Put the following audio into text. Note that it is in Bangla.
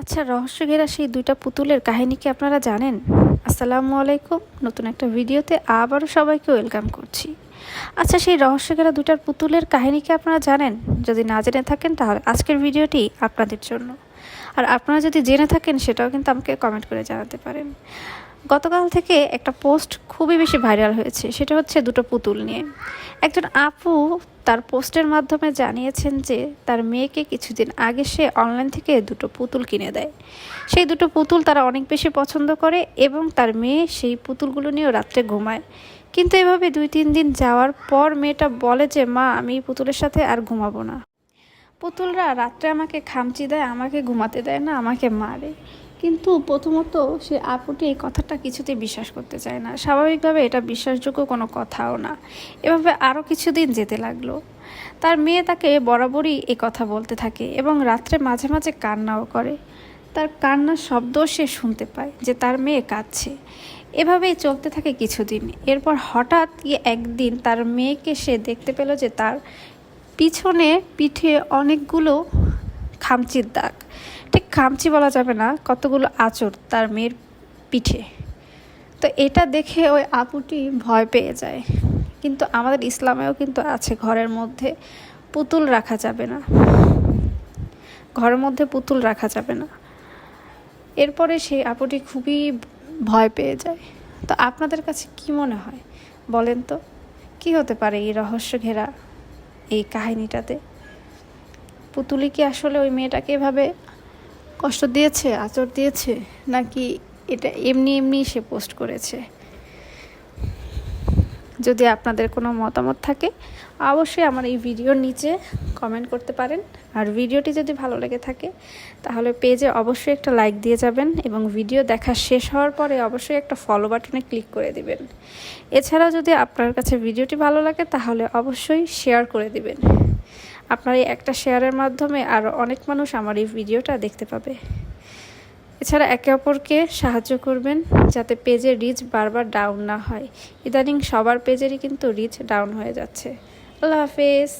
আচ্ছা রহস্য ঘেরা সেই দুইটা পুতুলের কাহিনী কি আপনারা জানেন? আসসালামু আলাইকুম। নতুন একটা ভিডিওতে আবারও সবাইকে ওয়েলকাম করছি। আচ্ছা সেই রহস্য ঘেরা দুইটার পুতুলের কাহিনী কি আপনারা জানেন? যদি না জেনে থাকেন, তাহলে আজকের ভিডিওটি আপনাদের জন্য। আর আপনারা যদি জেনে থাকেন, সেটাও কিন্তু আমাকে কমেন্ট করে জানাতে পারেন। গতকাল থেকে একটা পোস্ট খুবই বেশি ভাইরাল হয়েছে, সেটা হচ্ছে দুটো পুতুল নিয়ে। একজন আপু তার পোস্টের মাধ্যমে জানিয়েছেন যে, তার মেয়েকে কিছুদিন আগে সে অনলাইন থেকে দুটো পুতুল কিনে দেয়। সেই দুটো পুতুল তারা অনেক বেশি পছন্দ করে এবং তার মেয়ে সেই পুতুলগুলো নিয়েও রাত্রে ঘুমায়। কিন্তু এভাবে দুই, তিন দিন যাওয়ার পর মেয়েটা বলে যে, মা, আমি পুতুলের সাথে আর ঘুমাবো না। পুতুলরা রাত্রে আমাকে খামচি দেয়, আমাকে ঘুমাতে দেয় না, আমাকে মারে। কিন্তু প্রথমত সে আপুটি এই কথাটা কিছুতে বিশ্বাস করতে চায় না। স্বাভাবিকভাবে এটা বিশ্বাসযোগ্য কোনো কথাও না। এভাবে আরও কিছুদিন যেতে লাগল। তার মেয়ে তাকে বরাবরই এই কথা বলতে থাকে এবং রাত্রে মাঝে মাঝে কান্নাও করে। তার কান্নার শব্দ সে শুনতে পায় যে তার মেয়ে কাঁদছে। এভাবেই চলতে থাকে কিছুদিন। এরপর হঠাৎ একদিন তার মেয়েকে সে দেখতে পেল যে তার পিছনে পিঠে অনেকগুলো খামচির দাগ। ঠিক খামচি বলা যাবে না, কতগুলো আঁচড় তার মেয়ের পিঠে। তো এটা দেখে ওই আপুটি ভয় পেয়ে যায়। কিন্তু আমাদের ইসলামেও কিন্তু আছে, ঘরের মধ্যে পুতুল রাখা যাবে না। ঘরের মধ্যে পুতুল রাখা যাবে না। এরপরে সেই আপুটি খুবই ভয় পেয়ে যায়। তো আপনাদের কাছে কি মনে হয়? বলেন তো, কি হতে পারে এই রহস্য ঘেরা? এই কাহিনীটাতে। পুতুলি কি আসলে ওই মেয়েটাকে এভাবে কষ্ট দিয়েছে, আচর দিয়েছে? নাকি এটা এমনি এমনি সে পোস্ট করেছে? যদি আপনাদের কোনো মতামত থাকে, অবশ্যই আমার এই ভিডিওর নিচে কমেন্ট করতে পারেন। আর ভিডিওটি যদি ভালো লেগে থাকে, তাহলে পেজে অবশ্যই একটা লাইক দিয়ে যাবেন এবং ভিডিও দেখা শেষ হওয়ার পরে অবশ্যই একটা ফলো বাটনে ক্লিক করে দিবেন। এছাড়াও যদি আপনার কাছে ভিডিওটি ভালো লাগে, তাহলে অবশ্যই শেয়ার করে দিবেন। আপনার এই একটা শেয়ারের মাধ্যমে আরও অনেক মানুষ আমার এই ভিডিওটা দেখতে পাবে। এছাড়া একে অপরকে সাহায্য করবেন যাতে পেজের রিচ বারবার ডাউন না হয়। ইদানিং সবার পেজেরই কিন্তু রিচ ডাউন হয়ে যাচ্ছে। আল্লাহ হাফেজ।